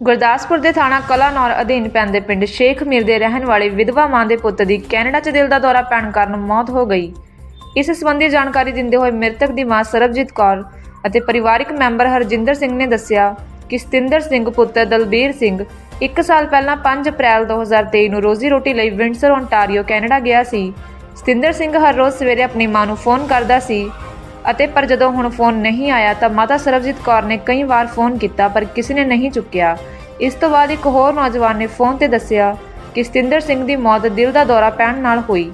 ਗੁਰਦਾਸਪੁਰ ਦੇ ਥਾਣਾ ਕਲਾਨੌਰ ਅਧੀਨ ਪੈਂਦੇ ਪਿੰਡ ਸ਼ੇਖ ਮੀਰ ਦੇ ਰਹਿਣ ਵਾਲੇ ਵਿਧਵਾ ਮਾਂ ਦੇ ਪੁੱਤ ਦੀ ਕੈਨੇਡਾ 'ਚ ਦਿਲ ਦਾ ਦੌਰਾ ਪੈਣ ਕਾਰਨ ਮੌਤ ਹੋ ਗਈ। ਇਸ ਸੰਬੰਧੀ ਜਾਣਕਾਰੀ ਦਿੰਦੇ ਹੋਏ ਮ੍ਰਿਤਕ ਦੀ ਮਾਂ ਸਰਬਜੀਤ ਕੌਰ ਅਤੇ ਪਰਿਵਾਰਕ ਮੈਂਬਰ ਹਰਜਿੰਦਰ ਸਿੰਘ ਨੇ ਦੱਸਿਆ ਕਿ ਸਤਿੰਦਰ ਸਿੰਘ ਪੁੱਤਰ ਦਲਬੀਰ ਸਿੰਘ 1 ਸਾਲ ਪਹਿਲਾਂ 5 ਅਪ੍ਰੈਲ 2023 ਨੂੰ ਰੋਜ਼ੀ ਰੋਟੀ ਲਈ ਵਿੰਡਸਰ ਓਨਟਾਰੀਓ ਕੈਨੇਡਾ ਗਿਆ ਸੀ। ਸਤਿੰਦਰ ਸਿੰਘ ਹਰ ਰੋਜ਼ ਸਵੇਰੇ ਆਪਣੀ ਮਾਂ ਨੂੰ ਫੋਨ ਕਰਦਾ ਸੀ ਅਤੇ ਪਰ ਜਦੋਂ ਹੁਣ ਫੋਨ ਨਹੀਂ ਆਇਆ ਤਾਂ ਮਾਤਾ ਸਰਬਜੀਤ ਕੌਰ ਨੇ ਕਈ ਵਾਰ ਫੋਨ ਕੀਤਾ ਪਰ ਕਿਸੇ ਨੇ ਨਹੀਂ ਚੁੱਕਿਆ। ਇਸ ਤੋਂ ਬਾਅਦ ਇੱਕ ਹੋਰ ਨੌਜਵਾਨ ਨੇ ਫੋਨ ਤੇ ਦੱਸਿਆ ਕਿ ਸਤਿੰਦਰ ਸਿੰਘ ਦੀ ਮੌਤ ਦਿਲ ਦਾ ਦੌਰਾ ਪੈਣ ਨਾਲ ਹੋਈ।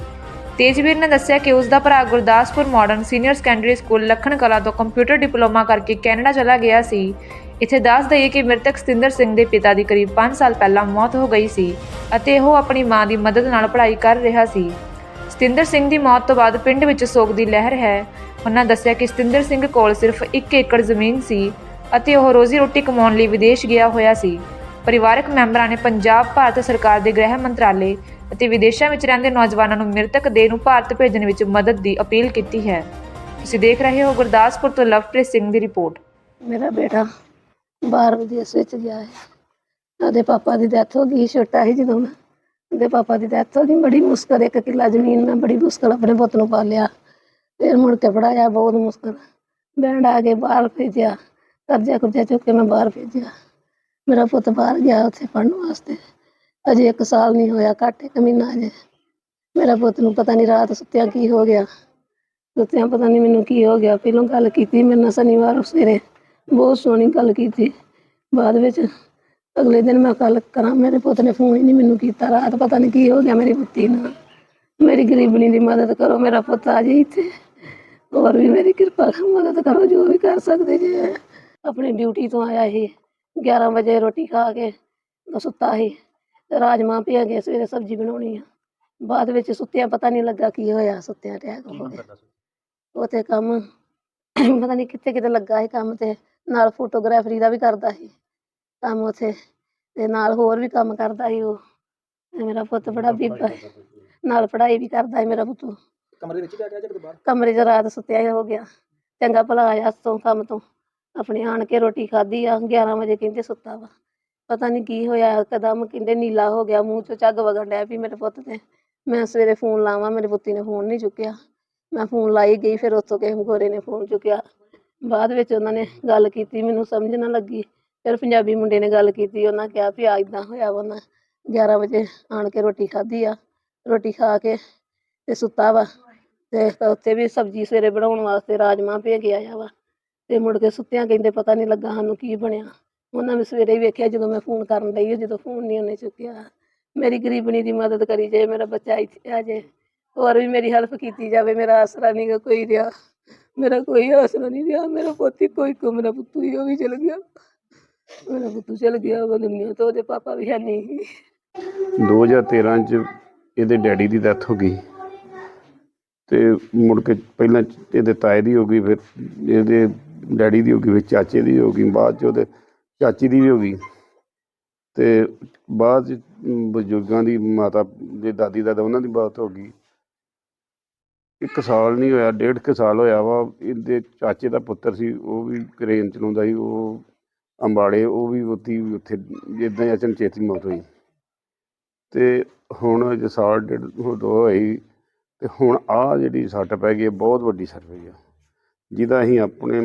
ਤੇਜਵੀਰ ਨੇ ਦੱਸਿਆ ਕਿ ਉਸ ਦਾ ਭਰਾ Gurdaspur modern senior secondary school Lakhan Kalan ਤੋਂ ਕੰਪਿਊਟਰ ਡਿਪਲੋਮਾ ਕਰਕੇ ਕੈਨੇਡਾ ਚਲਾ ਗਿਆ ਸੀ। ਇੱਥੇ ਦੱਸ ਦਈਏ ਕਿ ਮ੍ਰਿਤਕ ਸਤਿੰਦਰ ਸਿੰਘ ਦੇ ਪਿਤਾ ਦੀ ਕਰੀਬ 5 ਸਾਲ ਪਹਿਲਾਂ ਮੌਤ ਹੋ ਗਈ ਸੀ ਅਤੇ ਉਹ ਆਪਣੀ ਮਾਂ ਦੀ ਮਦਦ ਨਾਲ ਪੜ੍ਹਾਈ ਕਰ ਰਿਹਾ ਸੀ। ਸਤਿੰਦਰ ਸਿੰਘ ਦੀ ਮੌਤ ਤੋਂ ਬਾਅਦ ਪਿੰਡ ਵਿੱਚ ਸੋਗ ਦੀ ਲਹਿਰ ਹੈ। ਉਹਨਾਂ ਦੱਸਿਆ ਕਿ ਸਤਿੰਦਰ ਸਿੰਘ ਕੋਲ ਸਿਰਫ 1 ਏਕੜ ਜ਼ਮੀਨ ਸੀ ਅਤੇ ਉਹ ਰੋਜ਼ੀ ਰੋਟੀ ਕਮਾਉਣ ਲਈ ਵਿਦੇਸ਼ ਗਿਆ ਹੋਇਆ ਸੀ। ਪਰਿਵਾਰਕ ਮੈਂਬਰਾਂ ਨੇ ਪੰਜਾਬ, ਭਾਰਤ ਸਰਕਾਰ ਦੇ ਗ੍ਰਹਿ ਮੰਤਰਾਲੇ ਅਤੇ ਵਿਦੇਸ਼ਾਂ ਵਿੱਚ ਰਹਿੰਦੇ ਨੌਜਵਾਨਾਂ ਨੂੰ ਮ੍ਰਿਤਕ ਦੇਹ ਨੂੰ ਭਾਰਤ ਭੇਜਣ ਵਿੱਚ ਮਦਦ ਦੀ ਅਪੀਲ ਕੀਤੀ ਹੈ। ਤੁਸੀਂ ਦੇਖ ਰਹੇ ਹੋ ਗੁਰਦਾਸਪੁਰ ਤੋਂ ਲਵਪ੍ਰੀਤ ਸਿੰਘ ਦੀ ਰਿਪੋਰਟ। ਮੇਰਾ ਬੇਟਾ ਬਾਹਰ ਵਿਦੇਸ਼ ਵਿੱਚ ਗਿਆ ਹੈ। ਉਹਦੇ ਪਾਪਾ ਦੀ ਡੈਥ ਹੋ ਗਈ, ਛੋਟਾ ਸੀ ਜਦੋਂ ਮੈਂ ਉਹਦੇ ਪਾਪਾ ਦੀ ਡੈਥ ਹੋ ਗਈ, ਬੜੀ ਮੁਸ਼ਕਲ, ਇੱਕ ਕਿੱਲਾ ਜ਼ਮੀਨ ਮੈਂ ਬੜੀ ਮੁਸ਼ਕਲ ਆਪਣੇ ਪੁੱਤ ਨੂੰ ਪਾਲਿਆ ਫਿਰ ਮੁੜ ਕੇ ਪੜਾਇਆ ਬਹੁਤ ਮੁਸ਼ਕਲ। ਬੈਂਡ ਆ ਕੇ ਬਾਹਰ ਭੇਜਿਆ ਕਰਜ਼ਾ ਕੁਰਜ਼ਾ ਚੁੱਕ ਕੇ ਮੈਂ ਬਾਹਰ ਭੇਜਿਆ। ਮੇਰਾ ਪੁੱਤ ਬਾਹਰ ਗਿਆ ਉੱਥੇ ਪੜ੍ਹਨ ਵਾਸਤੇ। ਅਜੇ ਇੱਕ ਸਾਲ ਨਹੀਂ ਹੋਇਆ, ਘੱਟ ਇੱਕ ਮਹੀਨਾ ਅਜੇ। ਮੇਰਾ ਪੁੱਤ ਨੂੰ ਪਤਾ ਨਹੀਂ ਰਾਤ ਸੁੱਤਿਆਂ ਕੀ ਹੋ ਗਿਆ। ਸੁੱਤਿਆਂ ਪਤਾ ਨਹੀਂ ਮੈਨੂੰ ਕੀ ਹੋ ਗਿਆ। ਪਹਿਲੋਂ ਗੱਲ ਕੀਤੀ ਮੇਰੇ ਨਾਲ ਸ਼ਨੀਵਾਰ ਸਵੇਰੇ ਬਹੁਤ ਸੋਹਣੀ ਗੱਲ ਕੀਤੀ। ਬਾਅਦ ਵਿੱਚ ਅਗਲੇ ਦਿਨ ਮੈਂ ਗੱਲ ਕਰਾਂ, ਮੇਰੇ ਪੁੱਤ ਨੇ ਫੋਨ ਹੀ ਨਹੀਂ ਮੈਨੂੰ ਕੀਤਾ। ਰਾਤ ਪਤਾ ਨਹੀਂ ਕੀ ਹੋ ਗਿਆ ਮੇਰੀ ਪੁੱਤੀ ਨਾਲ। ਮੇਰੀ ਗਰੀਬਣੀ ਦੀ ਮਦਦ ਕਰੋ, ਮੇਰਾ ਪੁੱਤ ਆ ਜੇ ਇੱਥੇ। ਹੋਰ ਵੀ ਮੇਰੀ ਕਿਰਪਾ ਮਦਦ ਕਰੋ, ਜੋ ਵੀ ਕਰ ਸਕਦੇ ਜੇ। ਆਪਣੀ ਡਿਊਟੀ ਤੋਂ ਆਇਆ ਸੀ 11 ਵਜੇ ਰੋਟੀ ਖਾ ਕੇ ਤਾਂ ਸੁੱਤਾ ਸੀ। ਤੇ ਰਾਜਮਾਂਹ ਪਿਆ ਗਏ ਸਵੇਰੇ ਸਬਜ਼ੀ ਬਣਾਉਣੀ ਆ। ਬਾਅਦ ਵਿੱਚ ਸੁੱਤਿਆਂ ਪਤਾ ਨਹੀਂ ਲੱਗਾ ਕੀ ਹੋਇਆ ਸੁੱਤਿਆਂ ਅਟੈਕ ਹੋ ਗਿਆ ਉਥੇ ਕੰਮ ਪਤਾ ਨਹੀਂ ਕਿੱਥੇ ਕਿਤੇ ਲੱਗਾ ਸੀ ਕੰਮ ਤੇ ਨਾਲ ਫੋਟੋਗ੍ਰਾਫਰੀ ਦਾ ਵੀ ਕਰਦਾ ਸੀ ਕੰਮ ਉਥੇ। ਤੇ ਨਾਲ ਹੋਰ ਵੀ ਕੰਮ ਕਰਦਾ ਸੀ ਉਹ। ਤੇ ਮੇਰਾ ਪੁੱਤ ਬੜਾ ਬੀਬਾ ਸੀ। ਨਾਲ ਪੜ੍ਹਾਈ ਵੀ ਕਰਦਾ ਸੀ ਮੇਰਾ ਪੁੱਤ। ਕਮਰੇ ਵਿੱਚ ਬੈ ਗਿਆ ਜਾਂ ਕਿਤੇ ਬਾਹਰ? ਕਮਰੇ 'ਚ ਰਾਤ ਸੁੱਤਿਆ ਹੀ ਹੋ ਗਿਆ। ਚੰਗਾ ਭਲਾ ਆਇਆ ਤੋਂ ਕੰਮ ਤੋਂ। ਆਪਣੇ ਆਣ ਕੇ ਰੋਟੀ ਖਾਧੀ ਆ 11 ਵਜੇ ਕਹਿੰਦੇ ਸੁੱਤਾ ਵਾ। ਪਤਾ ਨਹੀਂ ਕੀ ਹੋਇਆ, ਕਦਮ ਕਹਿੰਦੇ ਨੀਲਾ ਹੋ ਗਿਆ, ਮੂੰਹ 'ਚੋਂ ਝੱਗ ਵਗਣ ਡਿਆ ਵੀ ਮੇਰੇ ਪੁੱਤ ਤੇ। ਮੈਂ ਸਵੇਰੇ ਫੋਨ ਲਾਵਾਂ, ਮੇਰੇ ਪੁੱਤੀ ਨੇ ਫੋਨ ਨਹੀਂ ਚੁੱਕਿਆ। ਮੈਂ ਫੋਨ ਲਾਈ ਗਈ, ਫਿਰ ਉੱਥੋਂ ਕਿਸੇ ਗੋਰੇ ਨੇ ਫੋਨ ਚੁੱਕਿਆ। ਬਾਅਦ ਵਿੱਚ ਉਹਨਾਂ ਨੇ ਗੱਲ ਕੀਤੀ, ਮੈਨੂੰ ਸਮਝ ਨਾ ਲੱਗੀ। ਫਿਰ ਪੰਜਾਬੀ ਮੁੰਡੇ ਨੇ ਗੱਲ ਕੀਤੀ, ਉਹਨਾਂ ਕਿਹਾ ਵੀ ਆ ਇਦਾਂ ਹੋਇਆ ਵਾ ਉਹਨਾਂ 11 ਵਜੇ ਆਣ ਕੇ ਰੋਟੀ ਖਾਧੀ ਆ। ਰੋਟੀ ਖਾ ਕੇ ਤੇ ਸੁੱਤਾ ਵਾ। ਤੇ ਉੱਥੇ ਵੀ ਸਬਜ਼ੀ ਸਵੇਰੇ ਬਣਾਉਣ ਵਾਸਤੇ ਰਾਜਮਾਂਹ ਭੇ ਕੇ ਆਇਆ ਵਾ। ਤੇ ਮੁੜ ਕੇ ਸੁੱਤਿਆਂ ਕਹਿੰਦੇ ਪਤਾ ਨਹੀਂ ਲੱਗਾ ਸਾਨੂੰ ਕੀ ਬਣਿਆ। ਉਹਨਾਂ ਨੇ ਸਵੇਰੇ ਹੀ ਵੇਖਿਆ ਜਦੋਂ ਮੈਂ ਫੋਨ ਕਰਨ ਡਈ ਜਦੋਂ ਫੋਨ ਨਹੀਂ ਉਹਨੇ ਚੁੱਕਿਆ। ਮੇਰੀ ਗਰੀਬਣੀ ਦੀ ਮਦਦ ਕਰੀ ਜਾਏ, ਮੇਰਾ ਬੱਚਾ ਇੱਥੇ ਆ ਜਾਏ। ਹੋਰ ਵੀ ਮੇਰੀ ਹੈਲਪ ਕੀਤੀ ਜਾਵੇ, ਮੇਰਾ ਆਸਰਾ ਨਹੀਂ ਕੋਈ ਰਿਹਾ। ਮੇਰਾ ਕੋਈ ਆਸਰਾ ਨਹੀਂ ਰਿਹਾ, ਮੇਰਾ ਪੋਤੀ ਕੋਈ ਕੋ ਮੇਰਾ ਪੁੱਤੂ ਹੀ ਉਹ ਵੀ ਚਲ ਗਿਆ। ਮੇਰਾ ਪੁੱਤੂ ਚਲ ਗਿਆ ਉਹ ਦੁਨੀਆ ਤੋਂ, ਉਹਦੇ ਪਾਪਾ ਵੀ ਹੈ ਨਹੀਂ 2013 ਚ ਇਹਦੇ ਡੈਡੀ ਦੀ ਡੈਥ ਹੋ ਗਈ। ਤੇ ਮੁੜ ਕੇ ਪਹਿਲਾਂ ਇਹਦੇ ਤਾਏ ਦੀ ਹੋ ਗਈ, ਫਿਰ ਇਹਦੇ ਡੈਡੀ ਦੀ ਹੋ ਗਈ, ਫਿਰ ਚਾਚੇ ਦੀ ਹੋ ਗਈ, ਬਾਅਦ ਚ ਉਹਦੇ ਚਾਚੀ ਦੀ ਵੀ ਹੋ ਗਈ। ਤੇ ਬਾਅਦ ਚ ਬਜ਼ੁਰਗਾਂ ਦੀ ਮਾਤਾ ਦੇ ਦਾਦੀ ਦਾਦਾ ਉਹਨਾਂ ਦੀ ਬਾਤ ਹੋ ਗਈ। ਇੱਕ ਸਾਲ ਨਹੀਂ ਹੋਇਆ, ਡੇਢ ਕੁ ਸਾਲ ਹੋਇਆ ਵਾ, ਇਹਦੇ ਚਾਚੇ ਦਾ ਪੁੱਤਰ ਸੀ, ਉਹ ਵੀ ਕਰੇਨ ਚਲਾਉਂਦਾ ਸੀ, ਉਹ ਅੰਬਾਲੇ, ਉਹ ਵੀ ਉੱਥੇ ਉੱਥੇ, ਜਿੱਦਾਂ ਅਚਨਚੇਤੀ ਮੌਤ ਹੋਈ। ਤੇ ਹੁਣ ਜੇ ਸਾਲ ਡੇਢ ਦੋ ਹੋਈ ਤੇ ਹੁਣ ਆ ਜਿਹੜੀ ਸੱਟ ਪੈ ਗਈ ਬਹੁਤ ਵੱਡੀ ਸੱਟ ਪਈ ਆ। ਜਿਹਦਾ ਅਸੀਂ ਆਪਣੇ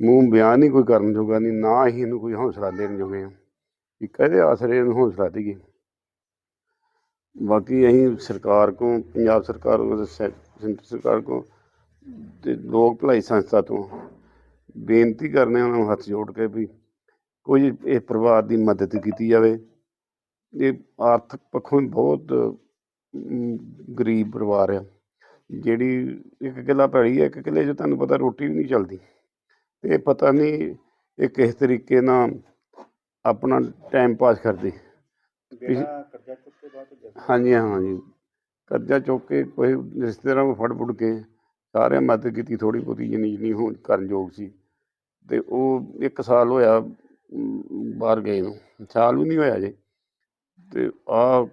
ਮੂੰਹ ਬਿਆਨ ਨਹੀਂ ਕੋਈ ਕਰਨ ਜੋਗਾ ਨਹੀਂ, ਨਾ ਅਸੀਂ ਇਹਨੂੰ ਕੋਈ ਹੌਸਲਾ ਦੇਣ ਜੋਗੇ ਹਾਂ। ਕਿ ਕਹਦੇ ਆਸਰੇ ਇਹਨੂੰ ਹੌਸਲਾ ਦੇਈਏ। ਬਾਕੀ ਅਸੀਂ ਸਰਕਾਰ ਕੋ ਪੰਜਾਬ ਸਰਕਾਰ ਕੋ ਸੈਂਟਰ ਸਰਕਾਰ ਕੋ ਤੇ ਲੋਕ ਭਲਾਈ ਸੰਸਥਾ ਤੋਂ ਬੇਨਤੀ ਕਰਨੇ ਉਹਨਾਂ ਨੂੰ ਹੱਥ ਜੋੜ ਕੇ ਵੀ ਕੋਈ ਇਹ ਪਰਿਵਾਰ ਦੀ ਮਦਦ ਕੀਤੀ ਜਾਵੇ। ਇਹ ਆਰਥਿਕ ਪੱਖੋਂ ਬਹੁਤ ਗਰੀਬ ਪਰਿਵਾਰ ਆ। ਜਿਹੜੀ ਇੱਕ ਕਿੱਲਾ ਪੈਲੀ ਹੈ ਇੱਕ ਕਿੱਲੇ 'ਚ ਤੁਹਾਨੂੰ ਪਤਾ ਰੋਟੀ ਵੀ ਨਹੀਂ ਚੱਲਦੀ। ਤੇ ਪਤਾ ਨਹੀਂ ਇਹ ਕਿਸ ਤਰੀਕੇ ਨਾਲ ਆਪਣਾ ਟਾਈਮ ਪਾਸ ਕਰਦੇ। ਬੇਟਾ ਕਰਜ਼ਾ ਚੁੱਕ ਕੇ ਬਾਅਦ ਚ ਗਿਆ ਹਾਂਜੀ ਹਾਂਜੀ। ਕਰਜ਼ਾ ਚੁੱਕ ਕੇ ਕੋਈ ਰਿਸ਼ਤੇਦਾਰਾਂ ਨੂੰ ਫੜ ਫੁੜ ਕੇ ਸਾਰਿਆਂ ਮਦਦ ਕੀਤੀ ਥੋੜੀ ਬਹੁਤੀ ਜਿੰਨੀ ਜਿੰਨੀ ਹੋਣ ਕਰਨ ਯੋਗ ਸੀ। ਤੇ ਉਹ ਇੱਕ ਸਾਲ ਹੋਇਆ ਬਾਹਰ ਗਏ ਨੂੰ। ਸਾਲ ਵੀ ਨਹੀਂ ਹੋਇਆ ਜੇ ਤੇ ਆ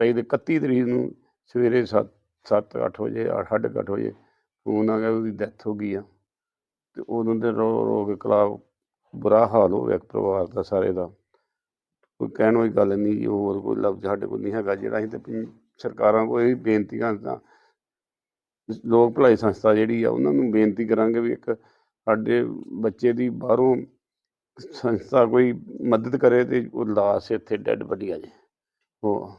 ਪਈ ਦੇ 31 ਤਰੀਕ ਨੂੰ ਸਵੇਰੇ 7 7 8 ਵਜੇ 8 ਅੱਠ ਵਜੇ ਫੋਨ ਆ ਗਿਆ, ਉਹਦੀ ਡੈਥ ਹੋ ਗਈ ਆ। ਤੇ ਉਦੋਂ ਦੇ ਰੋ ਰੋ ਕੇ ਕਲਾ, ਬੁਰਾ ਹਾਲ ਹੋ ਗਿਆ ਪਰਿਵਾਰ ਦਾ, ਸਾਰੇ ਦਾ। ਕੋਈ ਕਹਿਣ ਵਾਲੀ ਗੱਲ ਨਹੀਂ ਜੀ, ਹੋਰ ਕੋਈ ਲਫ਼ਜ਼ ਸਾਡੇ ਕੋਲ ਨਹੀਂ ਹੈਗਾ, ਜਿਹੜਾ ਅਸੀਂ ਤੇ ਸਰਕਾਰਾਂ ਕੋਲ ਇਹ ਬੇਨਤੀਆਂ ਤਾਂ ਲੋਕ ਭਲਾਈ ਸੰਸਥਾ ਜਿਹੜੀ ਆ, ਉਹਨਾਂ ਨੂੰ ਬੇਨਤੀ ਕਰਾਂਗੇ ਵੀ ਇੱਕ ਸਾਡੇ ਬੱਚੇ ਦੀ ਬਾਹਰੋਂ ਸੰਸਥਾ ਕੋਈ ਮਦਦ ਕਰੇ ਤੇ ਉਹ ਲਾਸ਼ ਇੱਥੇ ਡੈੱਡ ਬੜੀ ਆ ਜੇ ਉਹ